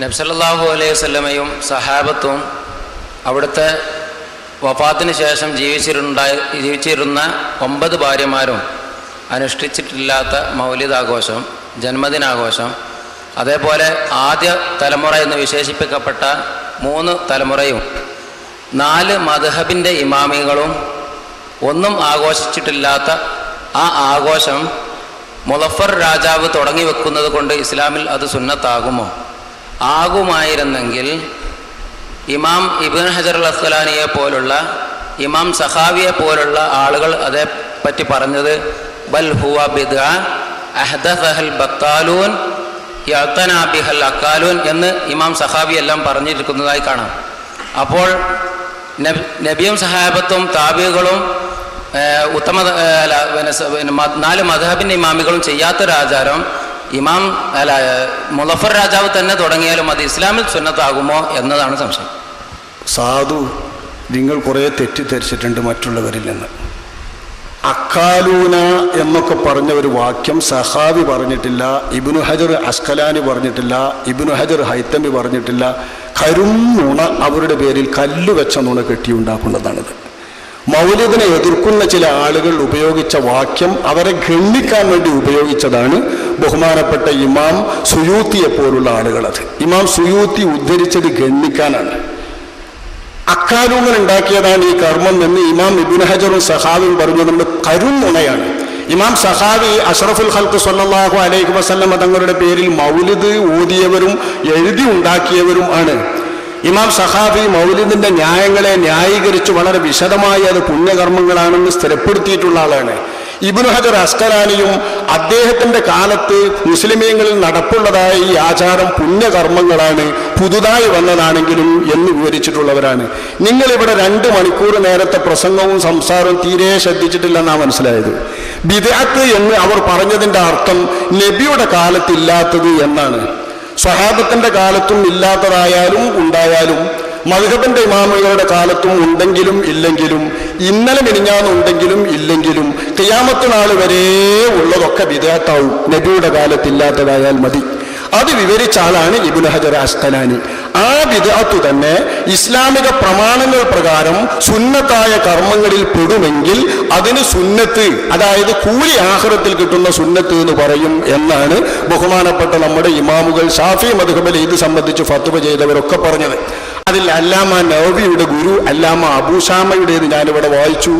നബ്സല്ലാഹു അലൈഹി വസല്ലമയും സഹാബത്തും അവിടുത്തെ വഫാത്തിന് ശേഷം ജീവിച്ചിരുണ്ടായി ജീവിച്ചിരുന്ന ഒമ്പത് ഭാര്യമാരും അനുഷ്ഠിച്ചിട്ടില്ലാത്ത മൗലിദാഘോഷം ജന്മദിനാഘോഷം അതേപോലെ ആദ്യ തലമുറ എന്ന് വിശേഷിപ്പിക്കപ്പെട്ട മൂന്ന് തലമുറയും നാല് മദ്ഹബിന്റെ ഇമാമികളും ഒന്നും ആഘോഷിച്ചിട്ടില്ലാത്ത ആ ആഘോഷം മുലഫർ രാജാവ് തുടങ്ങി വെക്കുന്നത് കൊണ്ട് ഇസ്ലാമിൽ അത് സുന്നത്താകുമോ? ആകുമായിരുന്നെങ്കിൽ ഇമാം ഇബിൻ ഹജർ അസ്കലാനിയെ പോലുള്ള ഇമാം സഹാവിയെ പോലുള്ള ആളുകൾ അതേപ്പറ്റി പറഞ്ഞത് ബൽ ഹുവ ബിദ അഹ്ദഹൽ ബത്താലൂൻ യത്തനാബിഹൽ അക്കാലൂൻ എന്ന് ഇമാം സഹാബി എല്ലാം പറഞ്ഞിരിക്കുന്നതായി കാണാം. അപ്പോൾ നബിയും സഹാബത്തും താബികളും ഉത്തമ അല്ല, പിന്നെ നാല് മധബിന്റെ ഇമാമികളും ചെയ്യാത്തൊരാചാരം ഇമാം അല്ല മുളഫർ രാജാവ് തന്നെ തുടങ്ങിയാലും അത് ഇസ്ലാമിൽ സുന്നത്താകുമോ എന്നതാണ് സംശയം. സാധു നിങ്ങൾ കുറേ തെറ്റിദ്ധരിച്ചിട്ടുണ്ട് മറ്റുള്ളവരിൽ നിന്ന് അക്കാലൂന എന്നൊക്കെ പറഞ്ഞ ഒരു വാക്യം സഹാബി പറഞ്ഞിട്ടില്ല ഇബിനു ഹജർ അസ്കലാനി പറഞ്ഞിട്ടില്ല ഇബിനു ഹജർ ഹൈത്തമ്പി പറഞ്ഞിട്ടില്ല. കരും അവരുടെ പേരിൽ കല്ല് വെച്ച നുണ കെട്ടിയുണ്ടാക്കുന്നതാണിത്. മൗലിദിനെ എതിർക്കുന്ന ചില ആളുകൾ ഉപയോഗിച്ച വാക്യം അവരെ ഖണ്ഡിക്കാൻ വേണ്ടി ഉപയോഗിച്ചതാണ് ബഹുമാനപ്പെട്ട ഇമാം സുയൂത്തിയെ പോലുള്ള ആളുകളത്. ഇമാം സുയൂത്തി ഉദ്ധരിച്ചത് ഖണ്ഡിക്കാനാണ്. അക്കാലൂമൻ ഉണ്ടാക്കിയതാണ് ഈ കർമ്മം എന്ന് ഇമാം ഇബിൻ ഹജറും സഹാബും പറഞ്ഞു. നമ്മൾ ഇമാം സഹാബി അഷറഫുൽ ഹൽക്ക് സല്ലാഹു അലൈഹി വസല്ലമ തങ്ങളുടെ പേരിൽ മൗലിദ് ഓതിയവരും എഴുതി ഉണ്ടാക്കിയവരും ആണ്. ഇമാം സഹാബി മൗലിദിന്റെ ന്യായങ്ങളെ ന്യായീകരിച്ച് വളരെ വിശദമായി അത് പുണ്യകർമ്മങ്ങളാണെന്ന് സ്ഥിരപ്പെടുത്തിയിട്ടുള്ള ആളാണ്. ഇബ്നു ഹജർ അസ്കലാനിയും അദ്ദേഹത്തിന്റെ കാലത്ത് മുസ്ലിമീങ്ങളിൽ നടപ്പുള്ളതായ ഈ ആചാരം പുണ്യകർമ്മങ്ങളാണ് പുതുതായി വന്നതാണെങ്കിലും എന്ന് വിവരിച്ചിട്ടുള്ളവരാണ്. നിങ്ങൾ ഇവിടെ രണ്ട് മണിക്കൂർ നേരത്തെ പ്രസംഗവും സംസാരവും തീരെ ശ്രദ്ധിച്ചിട്ടില്ലെന്നാണ് മനസ്സിലായത്. ബിദാത്ത് എന്ന് അവർ പറഞ്ഞതിന്റെ അർത്ഥം നബിയുടെ കാലത്തില്ലാത്തത് എന്നാണ്. സ്വഹാബത്തിന്റെ കാലത്തും ഇല്ലാത്തതായാലും ഉണ്ടായാലും മധുഹബന്റെ ഇമാമുകളുടെ കാലത്തും ഉണ്ടെങ്കിലും ഇല്ലെങ്കിലും ഇന്നലെ മിനിഞ്ഞാന്നുണ്ടെങ്കിലും ഇല്ലെങ്കിലും കിയാമത്ത് നാൾ വരെ ഉള്ളതൊക്കെ വിദേഹത്താവും നബിയുടെ കാലത്തില്ലാത്തതായാൽ മതി. അത് വിവരിച്ച ആളാണ് ഇബുൽ ഹജർ അസ്തലാനി. ആ വിദാത്തു തന്നെ ഇസ്ലാമിക പ്രമാണങ്ങൾ പ്രകാരം സുന്നത്തായ കർമ്മങ്ങളിൽ പെടുമെങ്കിൽ അതിന് സുന്നത്ത് അതായത് കൂലി ആഹ്റത്തിൽ കിട്ടുന്ന സുന്നത്ത് എന്ന് പറയും എന്നാണ് ബഹുമാനപ്പെട്ട നമ്മുടെ ഇമാമുകൾ ഷാഫി മധുഹബൽ ഇത് സംബന്ധിച്ച് ഫത്തുവ ചെയ്തവരൊക്കെ പറഞ്ഞത്. അതിൽ അല്ലാമ നവിയുടെ ഗുരു അല്ലാമ അബൂഷാമയുടേത് ഞാനിവിടെ വായിച്ചു.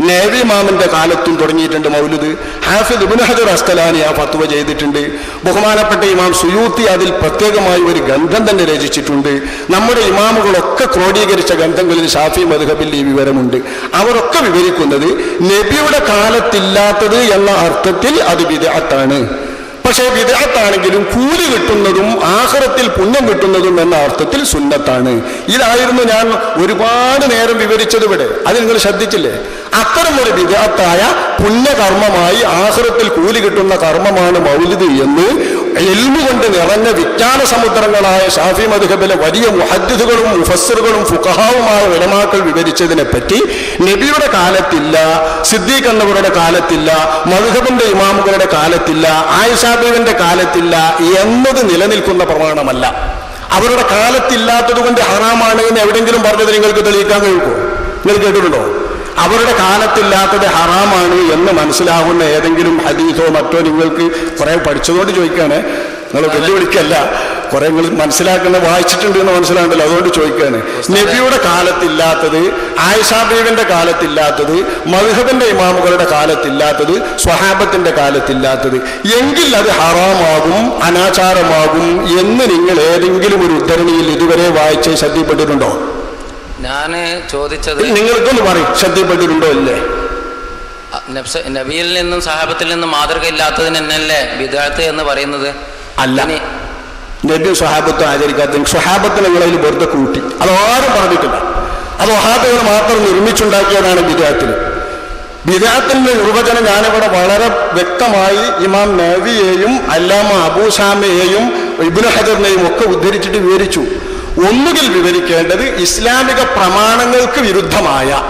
നേവി മാമിന്റെ കാലത്തും തുടങ്ങിയിട്ടുണ്ട് മൗലുദ്. ഹാഫിദ് ഇബ്നു ഹജർ അസ്തലാനി ആ ഫത്വ ചെയ്തിട്ടുണ്ട്. ബഹുമാനപ്പെട്ട ഇമാം സുയൂത്തി അതിൽ പ്രത്യേകമായി ഒരു ഗ്രന്ഥം തന്നെ രചിച്ചിട്ടുണ്ട്. നമ്മുടെ ഇമാമുകളൊക്കെ ക്രോഡീകരിച്ച ഗ്രന്ഥങ്ങളിൽ ഷാഫി മധുഹബിൽ ഈ വിവരമുണ്ട്. അവരൊക്കെ വിവരിക്കുന്നത് നബിയുടെ കാലത്തില്ലാത്തത് എന്ന അർത്ഥത്തിൽ അത് വിദഗ്ധാണ് പക്ഷേ വിദഗ്ധാണെങ്കിലും കൂലി കിട്ടുന്നതും ആഹ്റത്തിൽ പുണ്യം കിട്ടുന്നതും എന്ന അർത്ഥത്തിൽ സുന്നത്താണ്. ഇതായിരുന്നു ഞാൻ ഒരുപാട് നേരം വിവരിച്ചത് ഇവിടെ. അത് നിങ്ങൾ ശ്രദ്ധിച്ചില്ലേ? അത്തരം ഒരു വിദഗ്ധായ പുണ്യകർമ്മമായി ആഹ്റത്തിൽ കൂലി കിട്ടുന്ന കർമ്മമാണ് മൗലിദ് എന്ന് എൽമു കൊണ്ട് നിറഞ്ഞ വിജ്ഞാന സമുദ്രങ്ങളായ ഷാഫി മധുഹബിലെ വലിയ മുഹദ്ദുകളും മുഫസ്സിറുകളും ഫുഖഹാവുമായ വിലമാക്കൾ വിവരിച്ചതിനെ പറ്റി നബിയുടെ കാലത്തില്ല സിദ്ദീഖ് എന്നവരുടെ കാലത്തില്ല മധുഹബിന്റെ ഇമാമുകളുടെ കാലത്തില്ല ആയിഷാബീവിന്റെ കാലത്തില്ല എന്നത് നിലനിൽക്കുന്ന പ്രമാണമല്ല. അവരുടെ കാലത്തില്ലാത്തത് കൊണ്ട് ഹറാമാണ് എന്ന് എവിടെയെങ്കിലും പറഞ്ഞത് നിങ്ങൾക്ക് തെളിയിക്കാൻ കഴിയുമോ? നിങ്ങൾ കേട്ടിട്ടുണ്ടോ? അവരുടെ കാലത്തില്ലാത്തത് ഹറാമാണ് എന്ന് മനസ്സിലാവുന്ന ഏതെങ്കിലും ഹദീസോ മറ്റോ നിങ്ങൾക്ക് കുറെ പഠിച്ചതുകൊണ്ട് ചോദിക്കുകയാണ് നിങ്ങൾ വെല്ലുവിളിക്കല്ല. കുറെ നിങ്ങൾ മനസ്സിലാക്കുന്ന വായിച്ചിട്ടുണ്ട് എന്ന് മനസ്സിലാകണ്ടല്ലോ അതുകൊണ്ട് ചോദിക്കുകയാണ് നബിയുടെ കാലത്തില്ലാത്തത് ആയിഷാബീവിന്റെ കാലത്തില്ലാത്തത് മധുഹബിന്റെ ഇമാമുകളുടെ കാലത്തില്ലാത്തത് സ്വഹാബത്തിന്റെ കാലത്തില്ലാത്തത്. എങ്കിൽ അത് ഹറാമാകും അനാചാരമാകും എന്ന് നിങ്ങൾ ഏതെങ്കിലും ഒരു ഉദ്ധരണിയിൽ ഇതുവരെ വായിച്ച് ശ്രദ്ധപ്പെട്ടിട്ടുണ്ടോ ഞാൻ ചോദിച്ചത് നിങ്ങൾക്കൊന്ന് പറയും. ശ്രദ്ധപ്പെട്ടിട്ടുണ്ടോ ഇല്ലേ? നബ്സ നബിയിൽ നിന്നും സഹാബത്തിൽ നിന്നും മാതൃക ഇല്ലാത്തതിന് എന്നല്ലേ വിദാത്ത് എന്ന് പറയുന്നത്? അല്ല. നബി സ്വഹാബത്തും ആചരിക്കാത്ത സ്വഹാബത്തിന് നിങ്ങളതിൽ വെറുതെ കൂട്ടി. അതാരും ആരും പറഞ്ഞിട്ടില്ല. അത് വഹാബികൾ മാത്രം നിർമ്മിച്ചുണ്ടാക്കിയതാണ് ബിദാത്തിന് ബിദാത്തിന്റെ നിർവചനം ഞാനിവിടെ വളരെ വ്യക്തമായി ഇമാം നബിയെയും അല്ലാമ അബൂസാമയെയും ഇബുൽ ഹജറിനെയും ഒക്കെ ഉദ്ധരിച്ചിട്ട് വിവരിച്ചു. ഒന്നുകിൽ വിവരിക്കേണ്ടത് ഇസ്ലാമിക പ്രമാണങ്ങൾക്ക് വിരുദ്ധമായ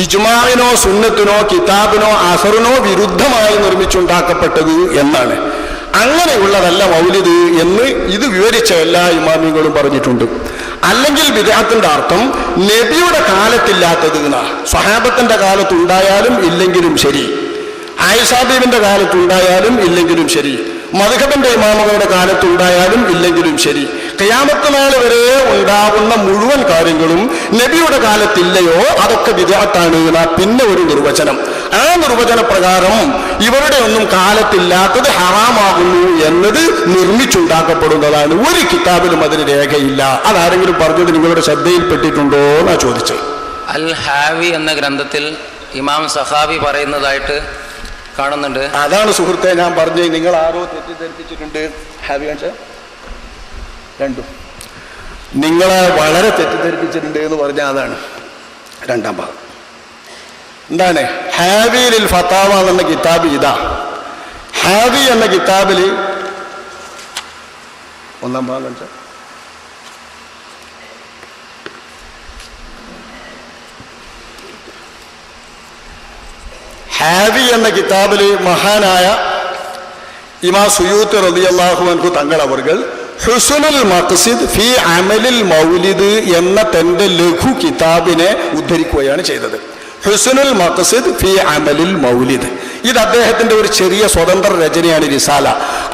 ഇജ്മാവിനോ സുന്നത്തിനോ കിതാബിനോ അഹറിനോ വിരുദ്ധമായി നിർമ്മിച്ചുണ്ടാക്കപ്പെട്ടത് എന്നാണ്. അങ്ങനെയുള്ളതല്ല മൗലിദ് എന്ന് ഇത് വിവരിച്ച എല്ലാ ഇമാമികളും പറഞ്ഞിട്ടുണ്ട്. അല്ലെങ്കിൽ വിദേഹത്തിന്റെ അർത്ഥം നബിയുടെ കാലത്തില്ലാത്തത് എന്നാ. സ്വഹാബത്തിന്റെ കാലത്തുണ്ടായാലും ഇല്ലെങ്കിലും ശരി. ആയിഷാബീബിന്റെ കാലത്തുണ്ടായാലും ഇല്ലെങ്കിലും ശരി. മധുഹബന്റെ ഇമാമുകളുടെ കാലത്തുണ്ടായാലും ഇല്ലെങ്കിലും ശരി. കയാമത്ത് നാൾ വരെ ഉണ്ടാവുന്ന മുഴുവൻ കാര്യങ്ങളും നബിയുടെ കാലത്തില്ലയോ? അതൊക്കെ വിദേഹത്താണ് എന്നാ പിന്നെ ഒരു നിർവചനം. ആ നിർവചന പ്രകാരം ഇവരുടെ ഒന്നും കാലത്തില്ലാത്തത് ഹറാമാകുന്നു എന്നത് നിർമ്മിച്ചുണ്ടാക്കപ്പെടുന്നതാണ്. ഒരു കിതാബിലും അതിന് രേഖയില്ല. അതാരെങ്കിലും പറഞ്ഞത് നിങ്ങളുടെ ശ്രദ്ധയിൽപ്പെട്ടിട്ടുണ്ടോ എന്നാ ചോദിച്ചത് അൽ ഹാവി എന്ന ഗ്രന്ഥത്തിൽ ഇമാം സഹാബി പറയുന്നതായിട്ട് കാണുന്നുണ്ട്. അതാണ് സുഹൃത്തെ ഞാൻ പറഞ്ഞത്. നിങ്ങൾ ആരോ തെറ്റിദ്ധരിപ്പിച്ചിട്ടുണ്ട്. ഹാവി കാണിച്ച. രണ്ടും. നിങ്ങളെ വളരെ തെറ്റിദ്ധരിപ്പിച്ചിട്ടുണ്ട് എന്ന് പറഞ്ഞാൽ അതാണ് രണ്ടാം ഭാഗം. എന്താണ്? ഹാവിയിൽ ഫത്താവ എന്ന കിതാബ് ഇതാ. ഹാവി എന്ന കിതാബിൽ ഒന്നാം ഭാഗം കാണിച്ച? ഹാവി എന്ന കിതാബിൽ മഹാനായ ഇമാ സുയൂത്ത് റളിയല്ലാഹു അൻഹു തങ്ങൾ അവർകൾ ഹുസുനുൽ മഖ്സിദ് ഫി അമലിൽ മൗലിദ് എന്ന തന്റെ ലഘു കിതാബിനെ ഉദ്ധരിക്കുകയാണ് ചെയ്തത്. ഹുസുനുൽ മഖ്സിദ് ഫി അമലിൽ മൗലിദ്. ഇത് അദ്ദേഹത്തിന്റെ ഒരു ചെറിയ സ്വതന്ത്ര രചനയാണ് റിസാല.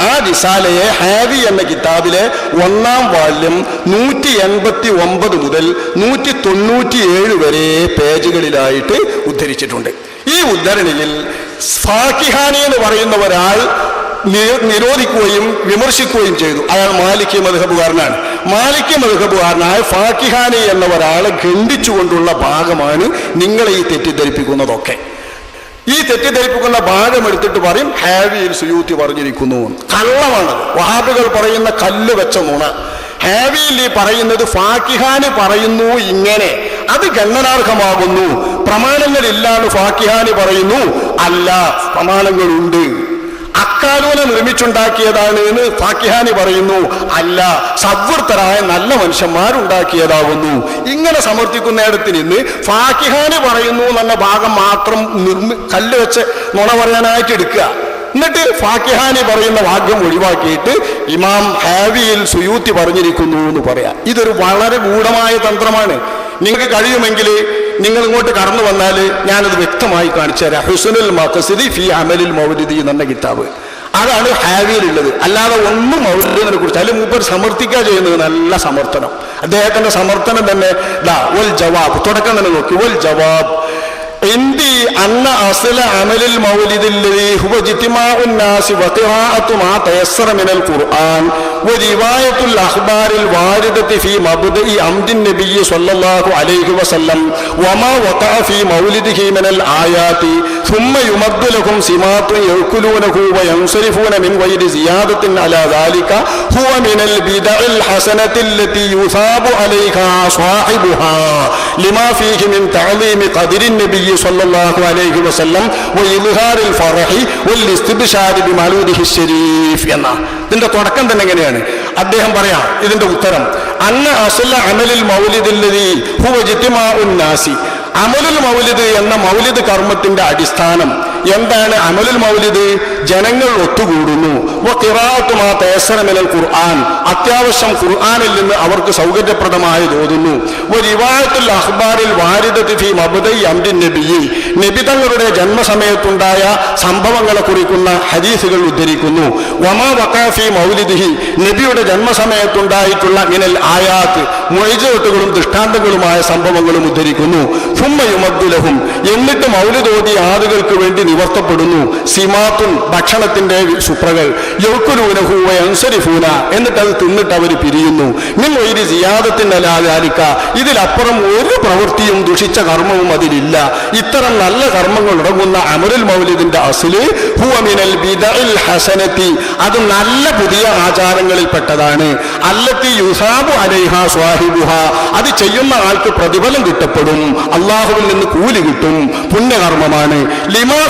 ആ റിസാലയെ ഹാവി എന്ന കിതാബിലെ ഒന്നാം വാല്യം നൂറ്റി എൺപത്തി ഒമ്പത് മുതൽ നൂറ്റി തൊണ്ണൂറ്റി ഏഴ് വരെ പേജുകളിലായിട്ട് ഉദ്ധരിച്ചിട്ടുണ്ട്. ഈ ഉദ്ധരണിയിൽ ഫാക്കിഹാനി എന്ന് പറയുന്ന ഒരാൾ നിരോധിക്കുകയും വിമർശിക്കുകയും ചെയ്തു. അയാൾ മാലിക് മധുഹബുകാരനാണ്. മാലിക് മധുഹബുകാരനായ ഫാക്കിഹാനി എന്ന ഒരാളെ ഖണ്ഡിച്ചുകൊണ്ടുള്ള ഭാഗമാണ് നിങ്ങളെ ഈ തെറ്റിദ്ധരിപ്പിക്കുന്നതൊക്കെ. ഈ തെറ്റിദ്ധരിപ്പിക്കുന്ന ഭാഗം എടുത്തിട്ട് പറയും ഹാവിയിൽ സുയൂത്തി പറഞ്ഞിരിക്കുന്നു കള്ളമാണ് വഹാബികൾ പറയുന്ന കല്ല് വെച്ച നുണ. ഹാവിയിൽ ഈ പറയുന്നത് ഫാക്കിഹാന് പറയുന്നു ഇങ്ങനെ. അത് ഗണ്ണനാർഹമാകുന്നു പ്രമാണങ്ങളില്ലാന്ന് ഫാക്കിഹാന് പറയുന്നു. അല്ല പ്രമാണങ്ങളുണ്ട്. അക്കാലൂനെ നിർമ്മിച്ചുണ്ടാക്കിയതാണ് എന്ന് ഫാക്കിഹാനി പറയുന്നു. അല്ല സവൃത്തരായ നല്ല മനുഷ്യന്മാരുണ്ടാക്കിയതാകുന്നു. ഇങ്ങനെ സമർത്ഥിക്കുന്നിടത്ത് നിന്ന് ഫാക്കിഹാനി പറയുന്നു എന്ന ഭാഗം മാത്രം നിർമ്മി കല്ല് വെച്ച് നുണ പറയാനായിട്ട് എടുക്കുക. എന്നിട്ട് ഫാക്കിഹാനി പറയുന്ന ഭാഗ്യം ഒഴിവാക്കിയിട്ട് ഇമാം ഹാവിയിൽ സുയൂത്തി പറഞ്ഞിരിക്കുന്നു എന്ന് പറയാം. ഇതൊരു വളരെ ഗൂഢമായ തന്ത്രമാണ്. നിങ്ങൾക്ക് കഴിയുമെങ്കിൽ നിങ്ങൾ ഇങ്ങോട്ട് കടന്നു വന്നാൽ ഞാനത് വ്യക്തമായി കാണിച്ചു തരാം. ഹുസനുൽ മഖസിദി ഫി അമലിൽ മൗലിദി എന്ന കിതാബ്. അതാണ് ഹാവിയിലുള്ളത് അല്ലാതെ ഒന്നും മൗലിദിനെ കുറിച്ച് അതിൽ മൂപ്പർ സമർത്ഥിക്കുക ചെയ്യുന്നത് നല്ല സമർത്ഥനം. അദ്ദേഹത്തിന്റെ സമർത്ഥനം തന്നെ ദാ ഒൽ ജവാബ്. തുടക്കം തന്നെ നോക്കി. ഒൽ ജവാബ്. عندي أن أصل عمل المولد الذي هو اجتماع الناس وقراءة ما تيسر من القرآن ورواية الأخبار الواردة في مبدأ عمد النبي صلى الله عليه وسلم وما وقع في مولده من الآيات ثم يمد لهم سمات يأكلونه وينصرفون من غير زيادة على ذلك هو من البدع الحسنة التي يثاب عليها صاحبها لما فيه من تعظيم قدر النبي صلى الله عليه وسلم وإظهار الفرح والاستبشار بمولوده الشريف എന്ന ഇതിന്റെ തുടക്കം തന്നെ എങ്ങനെയാണ് അദ്ദേഹം പറയാം ഇതിന്റെ ഉത്തരം അന്ന അസുല അമലിൽ മൗലിദില്ലതി ഹുവ ജിത്തിമാഉൻ നാസി അമലുൽ മൗലിദ് എന്ന മൗലിദ് കർമ്മത്തിന്റെ അടിസ്ഥാനം എന്താണ് അമലുൽ മൗലിദ്? ജനങ്ങൾ ഒത്തുകൂടുന്നു. ഖുർആൻ. അത്യാവശ്യം ഖുർആാനിൽ നിന്ന് അവർക്ക് സൗകര്യപ്രദമായി തോന്നുന്നു റിവായത്തുൽ നബിയി. നബി തങ്ങളുടെ ജന്മസമയത്തുണ്ടായ സംഭവങ്ങളെ കുറിക്കുന്ന ഹദീസുകൾ ഉദ്ധരിക്കുന്നു. വമാ വഖഅ ഫി മൗലിദിഹി. നബിയുടെ ജന്മസമയത്തുണ്ടായിട്ടുള്ള മിനൽ ആയാത്ത് മൊയ്ജത്തുകളും ദൃഷ്ടാന്തങ്ങളുമായ സംഭവങ്ങളും ഉദ്ധരിക്കുന്നു. എന്നിട്ട് മൗലിദോതി ആളുകൾക്ക് വേണ്ടി നിവർത്തപ്പെടുന്നു. സിമാത്തുൻ ഭക്ഷണത്തിന്റെ സുപ്രകൾ യൗക്കുലൂനഹൂവ എന്നിട്ട് അത് തിന്നിട്ട് അവർ പിരിയുന്നു. നിങ്ങൾ ഒരു സിയാദത്തിനലാലിക്ക ഇതിലപ്പുറം ഒരു പ്രവൃത്തിയും ദുഷിച്ച കർമ്മവും അതിലില്ല. ഇത്തരം നല്ല കർമ്മങ്ങൾ ഉടങ്ങുന്ന അമരുൽ മൗലിദിന്റെ അസിൽ ഹുവമിനൽ ഹസനത്തി. അത് നല്ല പുതിയ ആചാരങ്ങളിൽപ്പെട്ടതാണ്. അല്ലത്തി യുസാബു അലൈഹ സ്വാഹിബുഹ. അത് ചെയ്യുന്ന ആൾക്ക് പ്രതിഫലം കിട്ടപ്പെടും. അള്ളാഹുവിൽ നിന്ന് കൂലി കിട്ടും. പുണ്യകർമ്മമാണ്. ലിമാ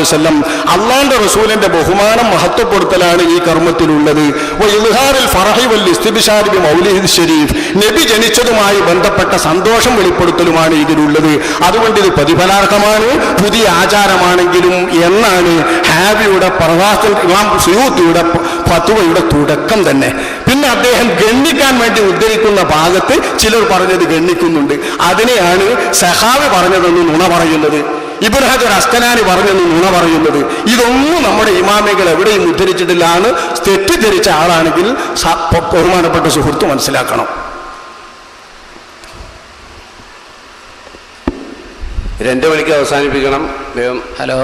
വസല്ലം. അള്ളാന്റെ റസൂലിന്റെ ബഹുമാനം മഹത്വപ്പെടുത്തലാണ് ഈ കർമ്മത്തിലുള്ളത്. ഷരീഫ് നബി ജനിച്ചതുമായി ബന്ധപ്പെട്ട സന്തോഷം വെളിപ്പെടുത്തലുമാണ് ഇതിലുള്ളത്. അതുകൊണ്ട് ഇത് പ്രതിഫലാർഹമാണ് പുതിയ ആചാരമാണെങ്കിലും എന്നാണ് ഹാബിയുടെ പ്രവാസൻ ഇമാം സുയൂത്തിയുടെ ഫത്വയുടെ തുടക്കം തന്നെ. പിന്നെ അദ്ദേഹം ഗണ്ണിക്കാൻ വേണ്ടി ഉദ്ധരിക്കുന്ന ഭാഗത്ത് ചിലർ പറഞ്ഞത് ഗണ്ണിക്കുന്നുണ്ട്. അതിനെയാണ് സഹാബി പറഞ്ഞതെന്ന് നുണ പറയുന്നത്. ഇബ്നു ഹജർ അസ്കനാനി പറഞ്ഞെന്ന് നുണ പറയുന്നത്. ഇതൊന്നും നമ്മുടെ ഇമാമികൾ എവിടെയും ഉദ്ധരിച്ചിട്ടില്ല എന്ന് തെറ്റിദ്ധരിച്ച ആളാണെങ്കിൽ ബഹുമാനപ്പെട്ട സുഹൃത്ത് മനസ്സിലാക്കണം. രണ്ട് മണിക്ക് അവസാനിപ്പിക്കണം. ഹലോ.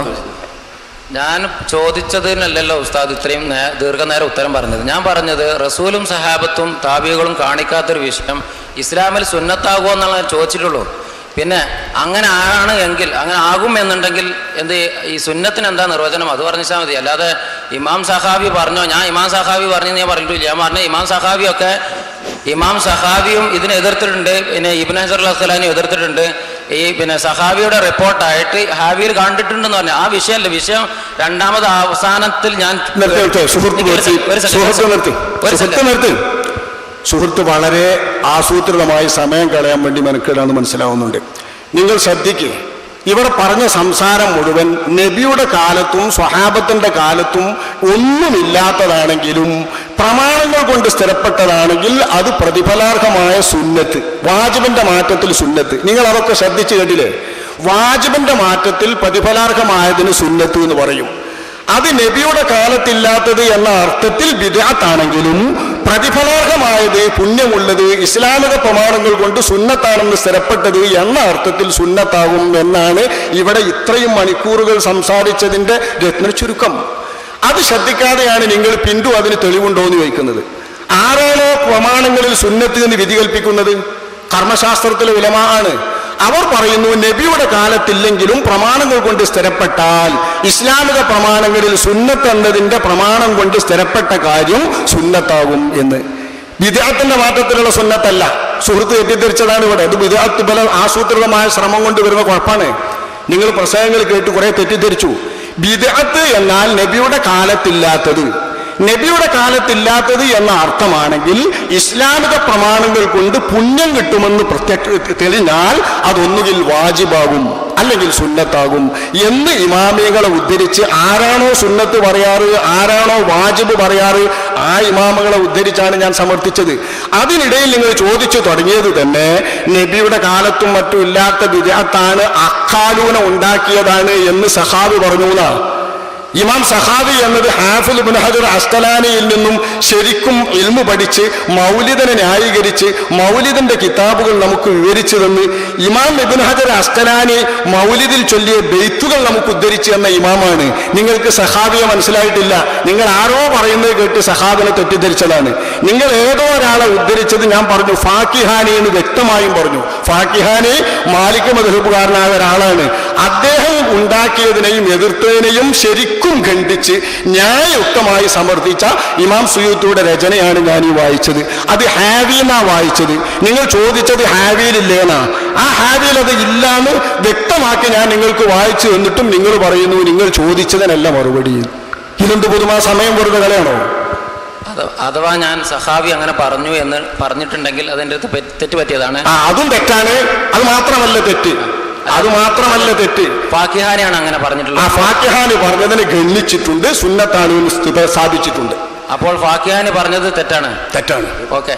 ഞാൻ ചോദിച്ചതിനല്ലല്ലോ ഉസ്താദ് ഇത്രയും ദീർഘനേരം ഉത്തരം പറഞ്ഞത്. ഞാൻ പറഞ്ഞത് റസൂലും സഹാബത്തും താബികളും കാണിക്കാത്തൊരു വിഷയം ഇസ്ലാമിൽ സുന്നത്താകുമോ എന്നുള്ള ചോദിച്ചിട്ടുള്ളൂ. പിന്നെ അങ്ങനെ ആണ് എങ്കിൽ അങ്ങനെ ആകും എന്നുണ്ടെങ്കിൽ എന്ത് ഈ സുന്നത്തിന് എന്താ നിർവചനം? അത് പറഞ്ഞാൽ മതി. അല്ലാതെ ഇമാം സഹാബി പറഞ്ഞോ? ഞാൻ ഇമാം സഹാബി പറഞ്ഞു ഞാൻ പറഞ്ഞിട്ടില്ല. ഞാൻ പറഞ്ഞ ഇമാം സഹാബിയൊക്കെ ഇമാം സഹാബിയും ഇതിനെ എതിർത്തിട്ടുണ്ട്. പിന്നെ ഇബിൻ ഹസർ അസ്സലാനും എതിർത്തിട്ടുണ്ട്. ഈ പിന്നെ സഹാബിയുടെ റിപ്പോർട്ടായിട്ട് ഹാവിയിൽ കണ്ടിട്ടുണ്ടെന്ന് പറഞ്ഞു. ആ വിഷയമല്ല വിഷയം രണ്ടാമത് അവസാനത്തിൽ ഞാൻ സുഹൃത്ത് വളരെ ആസൂത്രിതമായി സമയം കളയാൻ വേണ്ടി മെനക്കെടാന്ന് മനസ്സിലാവുന്നുണ്ട്. നിങ്ങൾ ശ്രദ്ധിക്കുക ഇവിടെ പറഞ്ഞ സംസാരം മുഴുവൻ നബിയുടെ കാലത്തും സ്വഹാബത്തിന്റെ കാലത്തും ഒന്നുമില്ലാത്തതാണെങ്കിലും പ്രമാണങ്ങൾ കൊണ്ട് സ്ഥിരപ്പെട്ടതാണെങ്കിൽ അത് പ്രതിഫലാർഹമായ സുന്നത്ത് വാജിബിന്റെ മാറ്റത്തിൽ സുന്നത്ത്. നിങ്ങൾ അതൊക്കെ ശ്രദ്ധിച്ചു കേട്ടില്ലേ? വാജിബിന്റെ മാറ്റത്തിൽ പ്രതിഫലാർഹമായതിന് സുന്നത്ത് എന്ന് പറയും. അത് നബിയുടെ കാലത്തില്ലാത്തത് എന്ന അർത്ഥത്തിൽ വിദാത്താണെങ്കിലും പ്രതിഫലാർഹമായത് പുണ്യമുള്ളത് ഇസ്ലാമിക പ്രമാണങ്ങൾ കൊണ്ട് സുന്നത്താണെന്ന് സ്ഥിരപ്പെട്ടത് എന്ന അർത്ഥത്തിൽ സുന്നത്താകും എന്നാണ് ഇവിടെ ഇത്രയും മണിക്കൂറുകൾ സംസാരിച്ചതിന്റെ രത്ന ചുരുക്കം അത് ശ്രദ്ധിക്കാതെയാണ് നിങ്ങൾ പിന്തു അതിന് തെളിവുണ്ടോ എന്ന് ചോദിക്കുന്നത്. ആരാണോ പ്രമാണങ്ങളിൽ സുന്നത്ത് എന്ന് വിധി കൽപ്പിക്കുന്നത്? കർമ്മശാസ്ത്രത്തിലെ വിലമ ആണ്. അവർ പറയുന്നു നബിയുടെ കാലത്തില്ലെങ്കിലും പ്രമാണങ്ങൾ കൊണ്ട് സ്ഥിരപ്പെട്ടാൽ ഇസ്ലാമിക പ്രമാണങ്ങളിൽ സുന്നത്ത് എന്നതിന്റെ പ്രമാണം കൊണ്ട് സ്ഥിരപ്പെട്ട കാര്യം സുന്നത്താകും എന്ന്. വിദ്യാർത്ഥിന്റെ മാറ്റത്തിലുള്ള സുന്നത്തല്ല. സുഹൃത്ത് തെറ്റിദ്ധരിച്ചതാണ് ഇവിടെ. ഇത് വിദ്യാർത്ഥി ബലം ആസൂത്രിതമായ ശ്രമം കൊണ്ട് വരുന്ന കുഴപ്പമാണ്. നിങ്ങൾ പ്രസംഗങ്ങൾ കേട്ട് കുറെ തെറ്റിദ്ധരിച്ചു. ബിദഅത്ത് എന്നാൽ നബിയുടെ കാലത്തില്ലാത്തത്. നബിയുടെ കാലത്തില്ലാത്തത് എന്ന അർത്ഥമാണെങ്കിൽ ഇസ്ലാമിക പ്രമാണങ്ങൾ കൊണ്ട് പുണ്യം കിട്ടുമെന്ന് പ്രത്യക്ഷ തെളിഞ്ഞാൽ അതൊന്നുകിൽ വാജിബാകും അല്ലെങ്കിൽ സുന്നത്താകും എന്ന് ഇമാമികളെ ഉദ്ധരിച്ച് ആരാണോ സുന്നത്ത് പറയാറ് ആരാണോ വാജിബ് പറയാറ് ആ ഇമാമുകളെ ഉദ്ധരിച്ചാണ് ഞാൻ സമർത്ഥിച്ചത്. അതിനിടയിൽ നിങ്ങൾ ചോദിച്ചു തുടങ്ങിയത് തന്നെ നബിയുടെ കാലത്തും മറ്റും ഇല്ലാത്ത വിരാത്താണ് അക്കാലൂന ഉണ്ടാക്കിയതാണ് എന്ന് സഹാബ് പറഞ്ഞു എന്നാണ് ഇമാം സഹാബി എന്നത് ഹാഫിൽ ഇബ്നു ഹജർ അസ്തലാനിയിൽ നിന്നും ശരിക്കും ഇൽമു പഠിച്ച് മൗലിദിനെ ന്യായീകരിച്ച് മൗലിദിന്റെ കിതാബുകൾ നമുക്ക് വിവരിച്ചു തന്ന് ഇമാം ഇബ്നു ഹജർ അസ്തലാനി മൗലിദിൽ ചൊല്ലിയ ബെയ്ത്തുകൾ നമുക്ക് ഉദ്ധരിച്ചു എന്ന ഇമാമാണ്. നിങ്ങൾക്ക് സഹാബിയെ മനസ്സിലായിട്ടില്ല. നിങ്ങൾ ആരോ പറയുന്നത് കേട്ട് സഹാബിനെ തെറ്റിദ്ധരിച്ചതാണ്. നിങ്ങൾ ഏതോ ഒരാളെ ഉദ്ധരിച്ചത് ഞാൻ പറഞ്ഞു ഫാക്കിഹാനി എന്ന് വ്യക്തമായും പറഞ്ഞു. ഫാക്കിഹാനി മാലിക് മധുഹബുകാരനായ ഒരാളാണ്. അദ്ദേഹം ഉണ്ടാക്കിയതിനെയും എതിർത്തതിനെയും ശരിക്കും ഖണ്ഡിച്ച് ന്യായയുക്തമായി സമർത്ഥിച്ച ഇമാം സുയൂത്തിയുടെ രചനയാണ് ഞാൻ ഈ വായിച്ചത്. അത് ഹാവിന്നാ വായിച്ചത്. നിങ്ങൾ ചോദിച്ചത് ഹാവിയിലില്ലേന്നാ. ആ ഹാവിയിൽ അത് ഇല്ലാന്ന് വ്യക്തമാക്കി ഞാൻ നിങ്ങൾക്ക് വായിച്ചു എന്നിട്ടും നിങ്ങൾ പറയുന്നു നിങ്ങൾ ചോദിച്ചതിനല്ല മറുപടി. ഇതെന്ത് പൊതുമാ സമയം വെറുതെ കളയാണോ? അഥവാ ഞാൻ സഹാബി അങ്ങനെ പറഞ്ഞു എന്ന് പറഞ്ഞിട്ടുണ്ടെങ്കിൽ അതിന്റെ അടുത്ത് തെറ്റ് പറ്റിയതാണ്. അതും തെറ്റാണ്. അത് മാത്രമല്ല തെറ്റ്. അത് മാത്രമല്ല തെറ്റ്. ഫാക്കിഹാനെയാണ് അങ്ങനെ പറഞ്ഞിട്ടുള്ളത്. ആ ഫാക്കിഹാന് പറഞ്ഞതിനെ ഗണ്ണിച്ചിട്ടുണ്ട് സ്ഥിത- സ്ഥാപിച്ചിട്ടുണ്ട് അപ്പോൾ ഫാക്കിഹാന് പറഞ്ഞത് തെറ്റാണ്? തെറ്റാണ്. ഓക്കെ.